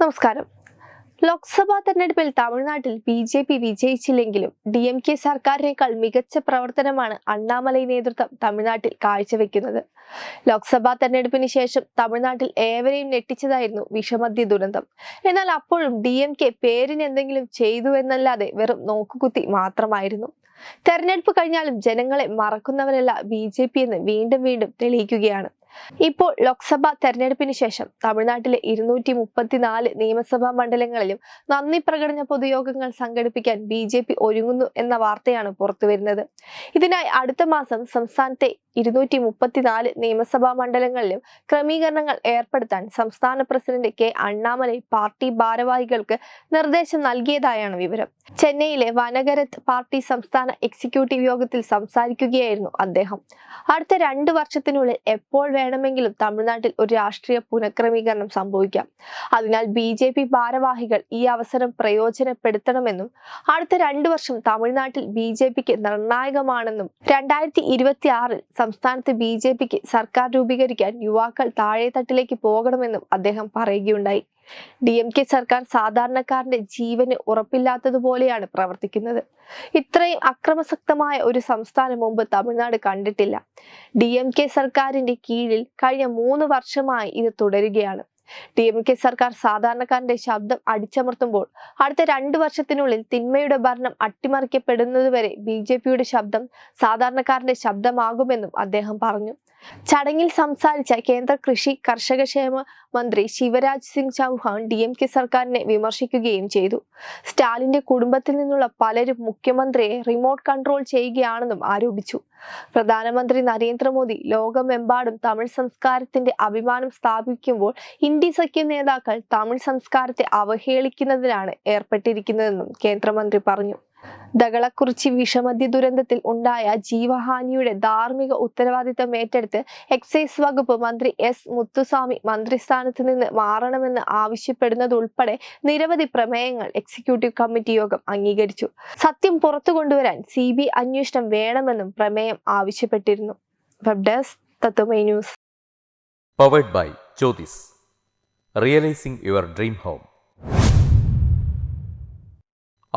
നമസ്കാരം. ലോക്സഭാ തെരഞ്ഞെടുപ്പിൽ തമിഴ്നാട്ടിൽ ബി ജെ പി വിജയിച്ചില്ലെങ്കിലും ഡി എം കെ സർക്കാരിനേക്കാൾ മികച്ച പ്രവർത്തനമാണ് അണ്ണാമലൈ നേതൃത്വം തമിഴ്നാട്ടിൽ കാഴ്ചവെക്കുന്നത്. ലോക്സഭാ തെരഞ്ഞെടുപ്പിന് ശേഷം തമിഴ്നാട്ടിൽ ഏവരെയും ഞെട്ടിച്ചതായിരുന്നു വിഷമദ്യ ദുരന്തം. എന്നാൽ അപ്പോഴും ഡി എം കെ പേരിന് എന്തെങ്കിലും ചെയ്തു എന്നല്ലാതെ വെറും നോക്കുകുത്തി മാത്രമായിരുന്നു. തെരഞ്ഞെടുപ്പ് കഴിഞ്ഞാലും ജനങ്ങളെ മറക്കുന്നവരല്ല ബി ജെ പി എന്ന് വീണ്ടും വീണ്ടും തെളിയിക്കുകയാണ്. ഇപ്പോൾ ലോക്സഭാ തെരഞ്ഞെടുപ്പിന് ശേഷം തമിഴ്നാട്ടിലെ ഇരുന്നൂറ്റി മുപ്പത്തിനാല് നിയമസഭാ മണ്ഡലങ്ങളിലും നന്ദി പ്രകടന പൊതുയോഗങ്ങൾ സംഘടിപ്പിക്കാൻ ബി ജെ പി ഒരുങ്ങുന്നു എന്ന വാർത്തയാണ് പുറത്തുവരുന്നത്. ഇതിനായി അടുത്ത മാസം സംസ്ഥാനത്തെ ഇരുന്നൂറ്റി മുപ്പത്തിനാല് നിയമസഭാ മണ്ഡലങ്ങളിലും ക്രമീകരണങ്ങൾ ഏർപ്പെടുത്താൻ സംസ്ഥാന പ്രസിഡന്റ് കെ അണ്ണാമലൈ പാർട്ടി ഭാരവാഹികൾക്ക് നിർദ്ദേശം നൽകിയതായാണ് വിവരം. ചെന്നൈയിലെ വനകരത്ത് പാർട്ടി സംസ്ഥാന എക്സിക്യൂട്ടീവ് യോഗത്തിൽ സംസാരിക്കുകയായിരുന്നു അദ്ദേഹം. അടുത്ത രണ്ട് വർഷത്തിനുള്ളിൽ എപ്പോൾ വേണമെങ്കിലും തമിഴ്നാട്ടിൽ ഒരു രാഷ്ട്രീയ പുനഃക്രമീകരണം സംഭവിക്കാം. അതിനാൽ ബി ജെ പി ഭാരവാഹികൾ ഈ അവസരം പ്രയോജനപ്പെടുത്തണമെന്നും അടുത്ത രണ്ടു വർഷം തമിഴ്നാട്ടിൽ ബി ജെ പിക്ക് നിർണായകമാണെന്നും രണ്ടായിരത്തി ഇരുപത്തി ആറിൽ സംസ്ഥാനത്ത് ബി ജെ പിക്ക് സർക്കാർ രൂപീകരിക്കാൻ യുവാക്കൾ താഴെത്തട്ടിലേക്ക് പോകണമെന്നും അദ്ദേഹം പറയുകയുണ്ടായി. ഡി എം കെ സർക്കാർ സാധാരണക്കാരന്റെ ജീവന് ഉറപ്പില്ലാത്തതുപോലെയാണ് പ്രവർത്തിക്കുന്നത്. ഇത്രയും അക്രമസക്തമായ ഒരു സംസ്ഥാനം മുമ്പ് തമിഴ്നാട് കണ്ടിട്ടില്ല. ഡി എം കെ സർക്കാരിന്റെ കീഴിൽ കഴിഞ്ഞ മൂന്ന് വർഷമായി ഇത് തുടരുകയാണ്. ഡി എം കെ സർക്കാർ സാധാരണക്കാരന്റെ ശബ്ദം അടിച്ചമർത്തുമ്പോൾ അടുത്ത രണ്ടു വർഷത്തിനുള്ളിൽ തിന്മയുടെ ഭരണം അട്ടിമറിക്കപ്പെടുന്നതുവരെ ബി ജെ പിയുടെ ശബ്ദം സാധാരണക്കാരന്റെ ശബ്ദമാകുമെന്നും അദ്ദേഹം പറഞ്ഞു. ചടങ്ങിൽ സംസാരിച്ച കേന്ദ്ര കൃഷി കർഷകക്ഷേമ മന്ത്രി Shivraj Singh Chouhan D M K സർക്കാരിനെ വിമർശിക്കുകയും ചെയ്തു. സ്റ്റാലിന്റെ കുടുംബത്തിൽ നിന്നുള്ള പലരും മുഖ്യമന്ത്രിയെ റിമോട്ട് കൺട്രോൾ ചെയ്യുകയാണെന്നും ആരോപിച്ചു. പ്രധാനമന്ത്രി നരേന്ദ്രമോദി ലോകമെമ്പാടും തമിഴ് സംസ്കാരത്തിന്റെ അഭിമാനം സ്ഥാപിക്കുമ്പോൾ ഇന്ത്യ സഖ്യ നേതാക്കൾ തമിഴ് സംസ്കാരത്തെ അവഹേളിക്കുന്നതിനാണ് ഏർപ്പെട്ടിരിക്കുന്നതെന്നും കേന്ദ്രമന്ത്രി പറഞ്ഞു. ദകളക്കുറിച്ചി വിഷമദ്യ ദുരന്തത്തിൽ ഉണ്ടായ ജീവഹാനിയുടെ ധാർമ്മിക ഉത്തരവാദിത്തം ഏറ്റെടുത്ത് എക്സൈസ് വകുപ്പ് മന്ത്രി എസ് മുത്തുസ്വാമി മന്ത്രിസ്ഥാനത്ത് നിന്ന് മാറണമെന്ന് ആവശ്യപ്പെടുന്നതുൾപ്പെടെ നിരവധി പ്രമേയങ്ങൾ എക്സിക്യൂട്ടീവ് കമ്മിറ്റി യോഗം അംഗീകരിച്ചു. സത്യം പുറത്തു കൊണ്ടുവരാൻ സി ബി അന്വേഷണം വേണമെന്നും പ്രമേയം ആവശ്യപ്പെട്ടിരുന്നു. Web desk news. Powered by Jyothis realising your dream home